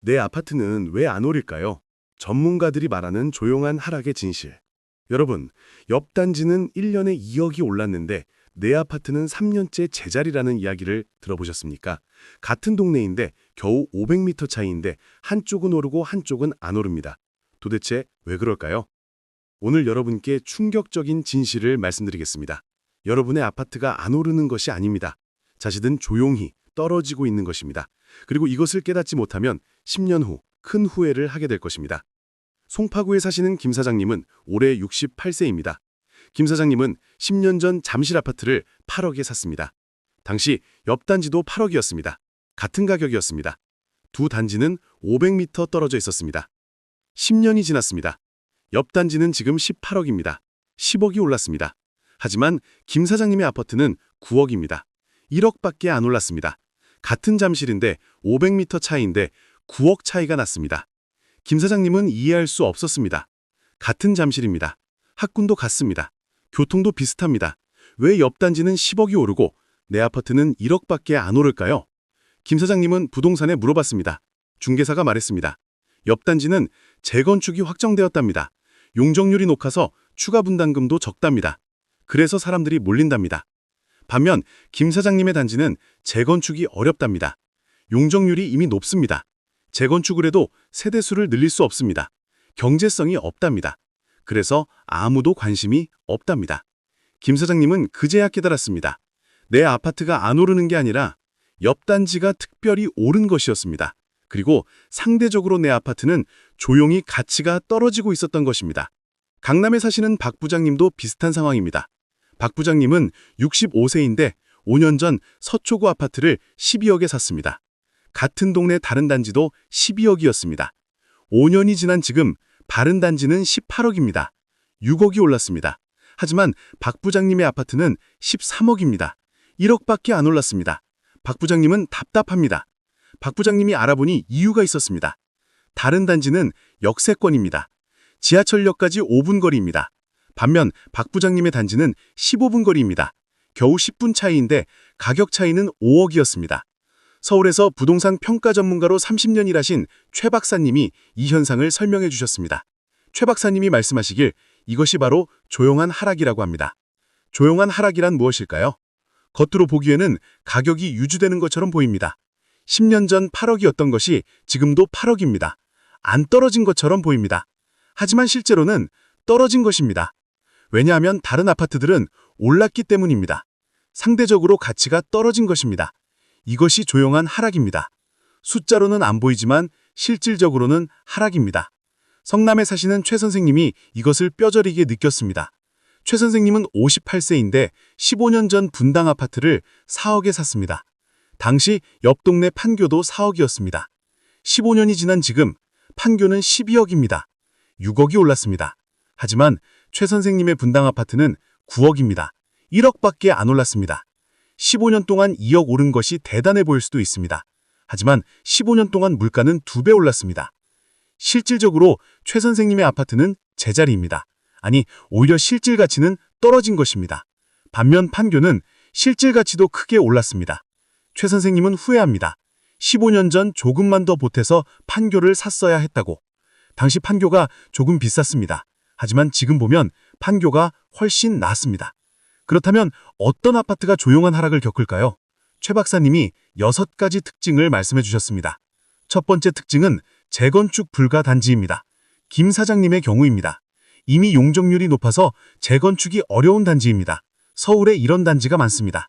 내 아파트는 왜 안 오를까요? 전문가들이 말하는 조용한 하락의 진실. 여러분, 옆 단지는 1년에 2억이 올랐는데 내 아파트는 3년째 제자리라는 이야기를 들어보셨습니까? 같은 동네인데 겨우 500m 차이인데 한쪽은 오르고 한쪽은 안 오릅니다. 도대체 왜 그럴까요? 오늘 여러분께 충격적인 진실을 말씀드리겠습니다. 여러분의 아파트가 안 오르는 것이 아닙니다. 자칫은 조용히 떨어지고 있는 것입니다. 그리고 이것을 깨닫지 못하면 10년 후 큰 후회를 하게 될 것입니다. 송파구에 사시는 김 사장님은 올해 68세입니다. 김 사장님은 10년 전 잠실 아파트를 8억에 샀습니다. 당시 옆 단지도 8억이었습니다. 같은 가격이었습니다. 두 단지는 500m 떨어져 있었습니다. 10년이 지났습니다. 옆 단지는 지금 18억입니다. 10억이 올랐습니다. 하지만 김 사장님의 아파트는 9억입니다. 1억밖에 안 올랐습니다. 같은 잠실인데 500m 차이인데 9억 차이가 났습니다. 김 사장님은 이해할 수 없었습니다. 같은 잠실입니다. 학군도 같습니다. 교통도 비슷합니다. 왜 옆 단지는 10억이 오르고 내 아파트는 1억밖에 안 오를까요? 김 사장님은 부동산에 물어봤습니다. 중개사가 말했습니다. 옆 단지는 재건축이 확정되었답니다. 용적률이 높아서 추가 분담금도 적답니다. 그래서 사람들이 몰린답니다. 반면 김 사장님의 단지는 재건축이 어렵답니다. 용적률이 이미 높습니다. 재건축을 해도 세대수를 늘릴 수 없습니다. 경제성이 없답니다. 그래서 아무도 관심이 없답니다. 김 사장님은 그제야 깨달았습니다. 내 아파트가 안 오르는 게 아니라 옆 단지가 특별히 오른 것이었습니다. 그리고 상대적으로 내 아파트는 조용히 가치가 떨어지고 있었던 것입니다. 강남에 사시는 박 부장님도 비슷한 상황입니다. 박 부장님은 65세인데 5년 전 서초구 아파트를 12억에 샀습니다. 같은 동네 다른 단지도 12억이었습니다. 5년이 지난 지금 바른 단지는 18억입니다. 6억이 올랐습니다. 하지만 박 부장님의 아파트는 13억입니다. 1억밖에 안 올랐습니다. 박 부장님은 답답합니다. 박 부장님이 알아보니 이유가 있었습니다. 다른 단지는 역세권입니다. 지하철역까지 5분 거리입니다. 반면 박 부장님의 단지는 15분 거리입니다. 겨우 10분 차이인데 가격 차이는 5억이었습니다. 서울에서 부동산 평가 전문가로 30년 일하신 최 박사님이 이 현상을 설명해 주셨습니다. 최 박사님이 말씀하시길 이것이 바로 조용한 하락이라고 합니다. 조용한 하락이란 무엇일까요? 겉으로 보기에는 가격이 유지되는 것처럼 보입니다. 10년 전 8억이었던 것이 지금도 8억입니다. 안 떨어진 것처럼 보입니다. 하지만 실제로는 떨어진 것입니다. 왜냐하면 다른 아파트들은 올랐기 때문입니다. 상대적으로 가치가 떨어진 것입니다. 이것이 조용한 하락입니다. 숫자로는 안 보이지만 실질적으로는 하락입니다. 성남에 사시는 최 선생님이 이것을 뼈저리게 느꼈습니다. 최 선생님은 58세인데 15년 전 분당 아파트를 4억에 샀습니다. 당시 옆 동네 판교도 4억이었습니다. 15년이 지난 지금 판교는 12억입니다. 6억이 올랐습니다. 하지만 최 선생님의 분당 아파트는 9억입니다. 1억밖에 안 올랐습니다. 15년 동안 2억 오른 것이 대단해 보일 수도 있습니다. 하지만 15년 동안 물가는 2배 올랐습니다. 실질적으로 최 선생님의 아파트는 제자리입니다. 아니, 오히려 실질 가치는 떨어진 것입니다. 반면 판교는 실질 가치도 크게 올랐습니다. 최 선생님은 후회합니다. 15년 전 조금만 더 보태서 판교를 샀어야 했다고. 당시 판교가 조금 비쌌습니다. 하지만 지금 보면 판교가 훨씬 낫습니다. 그렇다면 어떤 아파트가 조용한 하락을 겪을까요? 최 박사님이 여섯 가지 특징을 말씀해 주셨습니다. 첫 번째 특징은 재건축 불가 단지입니다. 김 사장님의 경우입니다. 이미 용적률이 높아서 재건축이 어려운 단지입니다. 서울에 이런 단지가 많습니다.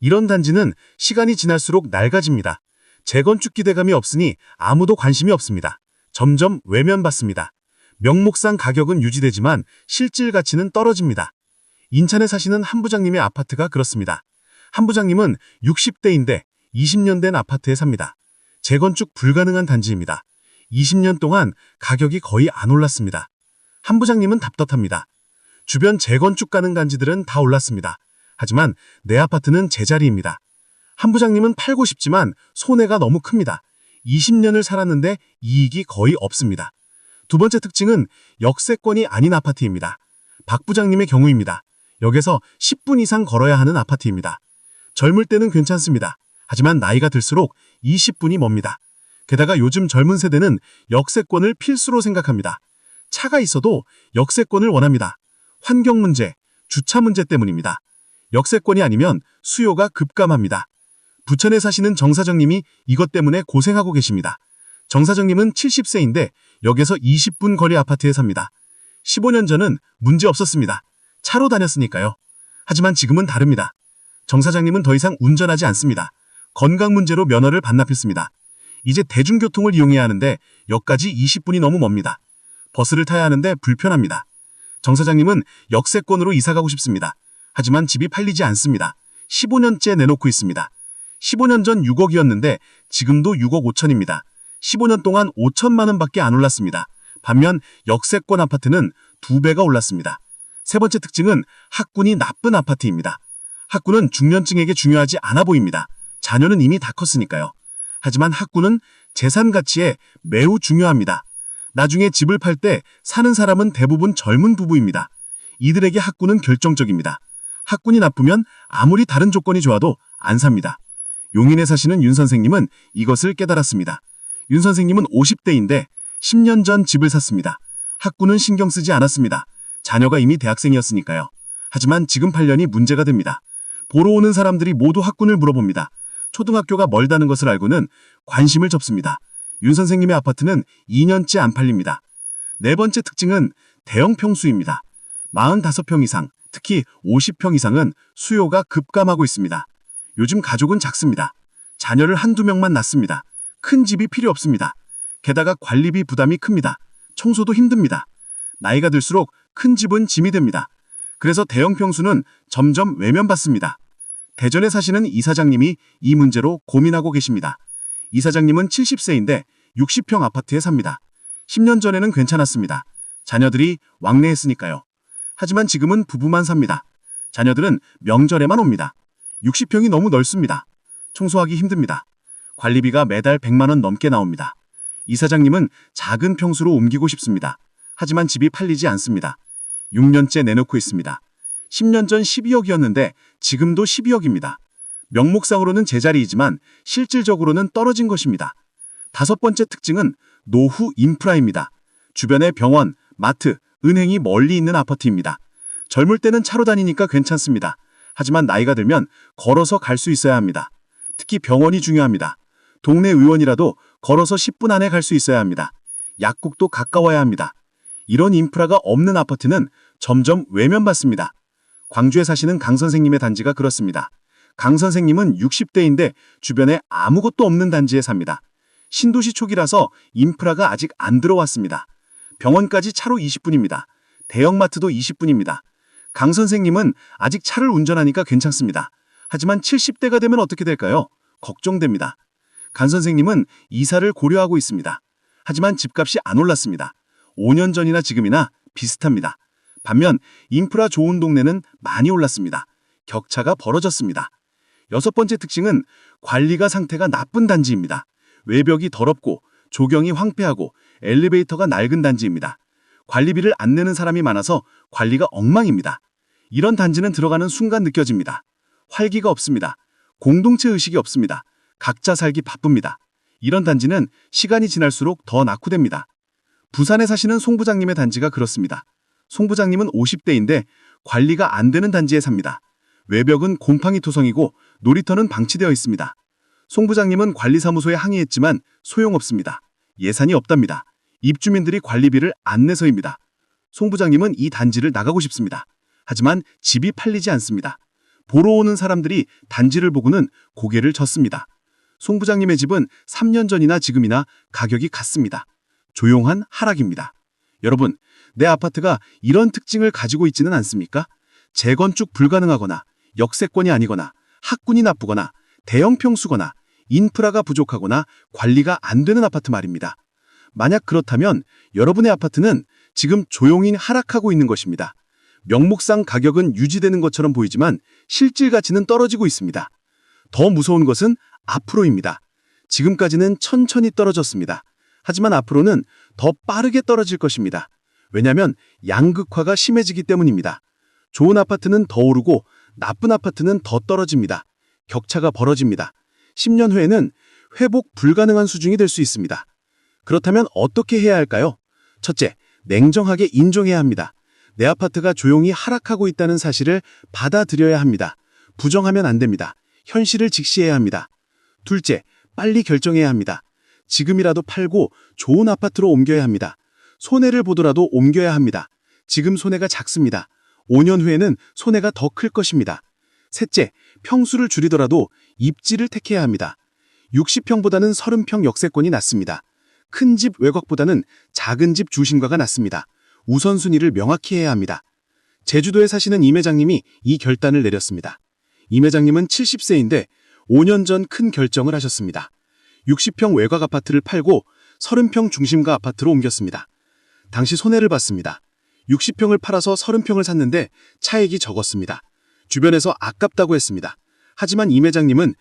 이런 단지는 시간이 지날수록 낡아집니다. 재건축 기대감이 없으니 아무도 관심이 없습니다. 점점 외면받습니다. 명목상 가격은 유지되지만 실질 가치는 떨어집니다. 인천에 사시는 한 부장님의 아파트가 그렇습니다. 한 부장님은 60대인데 20년 된 아파트에 삽니다. 재건축 불가능한 단지입니다. 20년 동안 가격이 거의 안 올랐습니다. 한 부장님은 답답합니다. 주변 재건축 가능 단지들은 다 올랐습니다. 하지만 내 아파트는 제자리입니다. 한 부장님은 팔고 싶지만 손해가 너무 큽니다. 20년을 살았는데 이익이 거의 없습니다. 두 번째 특징은 역세권이 아닌 아파트입니다. 박 부장님의 경우입니다. 역에서 10분 이상 걸어야 하는 아파트입니다. 젊을 때는 괜찮습니다. 하지만 나이가 들수록 20분이 멉니다. 게다가 요즘 젊은 세대는 역세권을 필수로 생각합니다. 차가 있어도 역세권을 원합니다. 환경 문제, 주차 문제 때문입니다. 역세권이 아니면 수요가 급감합니다. 부천에 사시는 정 사장님이 이것 때문에 고생하고 계십니다. 정 사장님은 70세인데 역에서 20분 거리 아파트에 삽니다. 15년 전은 문제 없었습니다. 차로 다녔으니까요. 하지만 지금은 다릅니다. 정 사장님은 더 이상 운전하지 않습니다. 건강 문제로 면허를 반납했습니다. 이제 대중교통을 이용해야 하는데 역까지 20분이 너무 멉니다. 버스를 타야 하는데 불편합니다. 정 사장님은 역세권으로 이사가고 싶습니다. 하지만 집이 팔리지 않습니다. 15년째 내놓고 있습니다. 15년 전 6억이었는데 지금도 6억 5천입니다. 15년 동안 5천만 원밖에 안 올랐습니다. 반면 역세권 아파트는 두 배가 올랐습니다. 세 번째 특징은 학군이 나쁜 아파트입니다. 학군은 중년층에게 중요하지 않아 보입니다. 자녀는 이미 다 컸으니까요. 하지만 학군은 재산 가치에 매우 중요합니다. 나중에 집을 팔 때 사는 사람은 대부분 젊은 부부입니다. 이들에게 학군은 결정적입니다. 학군이 나쁘면 아무리 다른 조건이 좋아도 안 삽니다. 용인에 사시는 윤 선생님은 이것을 깨달았습니다. 윤 선생님은 50대인데 10년 전 집을 샀습니다. 학군은 신경 쓰지 않았습니다. 자녀가 이미 대학생이었으니까요. 하지만 지금 8년이 문제가 됩니다. 보러 오는 사람들이 모두 학군을 물어봅니다. 초등학교가 멀다는 것을 알고는 관심을 접습니다. 윤 선생님의 아파트는 2년째 안 팔립니다. 네 번째 특징은 대형 평수입니다. 45평 이상, 특히 50평 이상은 수요가 급감하고 있습니다. 요즘 가족은 작습니다. 자녀를 한두 명만 낳습니다. 큰 집이 필요 없습니다. 게다가 관리비 부담이 큽니다. 청소도 힘듭니다. 나이가 들수록 큰 집은 짐이 됩니다. 그래서 대형 평수는 점점 외면받습니다. 대전에 사시는 이사장님이 이 문제로 고민하고 계십니다. 이사장님은 70세인데 60평 아파트에 삽니다. 10년 전에는 괜찮았습니다. 자녀들이 왕래했으니까요. 하지만 지금은 부부만 삽니다. 자녀들은 명절에만 옵니다. 60평이 너무 넓습니다. 청소하기 힘듭니다. 관리비가 매달 100만 원 넘게 나옵니다. 이사장님은 작은 평수로 옮기고 싶습니다. 하지만 집이 팔리지 않습니다. 6년째 내놓고 있습니다. 10년 전 12억이었는데 지금도 12억입니다. 명목상으로는 제자리이지만 실질적으로는 떨어진 것입니다. 다섯 번째 특징은 노후 인프라입니다. 주변에 병원, 마트, 은행이 멀리 있는 아파트입니다. 젊을 때는 차로 다니니까 괜찮습니다. 하지만 나이가 들면 걸어서 갈 수 있어야 합니다. 특히 병원이 중요합니다. 동네 의원이라도 걸어서 10분 안에 갈 수 있어야 합니다. 약국도 가까워야 합니다. 이런 인프라가 없는 아파트는 점점 외면받습니다. 광주에 사시는 강 선생님의 단지가 그렇습니다. 강 선생님은 60대인데 주변에 아무것도 없는 단지에 삽니다. 신도시 초기라서 인프라가 아직 안 들어왔습니다. 병원까지 차로 20분입니다. 대형마트도 20분입니다. 강 선생님은 아직 차를 운전하니까 괜찮습니다. 하지만 70대가 되면 어떻게 될까요? 걱정됩니다. 간 선생님은 이사를 고려하고 있습니다. 하지만 집값이 안 올랐습니다. 5년 전이나 지금이나 비슷합니다. 반면 인프라 좋은 동네는 많이 올랐습니다. 격차가 벌어졌습니다. 여섯 번째 특징은 관리가 상태가 나쁜 단지입니다. 외벽이 더럽고 조경이 황폐하고 엘리베이터가 낡은 단지입니다. 관리비를 안 내는 사람이 많아서 관리가 엉망입니다. 이런 단지는 들어가는 순간 느껴집니다. 활기가 없습니다. 공동체 의식이 없습니다. 각자 살기 바쁩니다. 이런 단지는 시간이 지날수록 더 낙후됩니다. 부산에 사시는 송 부장님의 단지가 그렇습니다. 송 부장님은 50대인데 관리가 안 되는 단지에 삽니다. 외벽은 곰팡이 토성이고 놀이터는 방치되어 있습니다. 송 부장님은 관리사무소에 항의했지만 소용없습니다. 예산이 없답니다. 입주민들이 관리비를 안 내서입니다. 송 부장님은 이 단지를 나가고 싶습니다. 하지만 집이 팔리지 않습니다. 보러 오는 사람들이 단지를 보고는 고개를 젓습니다. 송 부장님의 집은 3년 전이나 지금이나 가격이 같습니다. 조용한 하락입니다. 여러분, 내 아파트가 이런 특징을 가지고 있지는 않습니까? 재건축 불가능하거나 역세권이 아니거나 학군이 나쁘거나 대형 평수거나 인프라가 부족하거나 관리가 안 되는 아파트 말입니다. 만약 그렇다면 여러분의 아파트는 지금 조용히 하락하고 있는 것입니다. 명목상 가격은 유지되는 것처럼 보이지만 실질 가치는 떨어지고 있습니다. 더 무서운 것은 앞으로입니다. 지금까지는 천천히 떨어졌습니다. 하지만 앞으로는 더 빠르게 떨어질 것입니다. 왜냐하면 양극화가 심해지기 때문입니다. 좋은 아파트는 더 오르고 나쁜 아파트는 더 떨어집니다. 격차가 벌어집니다. 10년 후에는 회복 불가능한 수준이 될 수 있습니다. 그렇다면 어떻게 해야 할까요? 첫째, 냉정하게 인정해야 합니다. 내 아파트가 조용히 하락하고 있다는 사실을 받아들여야 합니다. 부정하면 안 됩니다. 현실을 직시해야 합니다. 둘째, 빨리 결정해야 합니다. 지금이라도 팔고 좋은 아파트로 옮겨야 합니다. 손해를 보더라도 옮겨야 합니다. 지금 손해가 작습니다. 5년 후에는 손해가 더 클 것입니다. 셋째, 평수를 줄이더라도 입지를 택해야 합니다. 60평보다는 30평 역세권이 낫습니다. 큰 집 외곽보다는 작은 집 주신과가 낫습니다. 우선순위를 명확히 해야 합니다. 제주도에 사시는 임 회장님이 이 결단을 내렸습니다. 임 회장님은 70세인데 5년 전 큰 결정을 하셨습니다. 60평 외곽 아파트를 팔고 30평 중심가 아파트로 옮겼습니다. 당시 손해를 봤습니다. 60평을 팔아서 30평을 샀는데 차익이 적었습니다. 주변에서 아깝다고 했습니다. 하지만 임 회장님은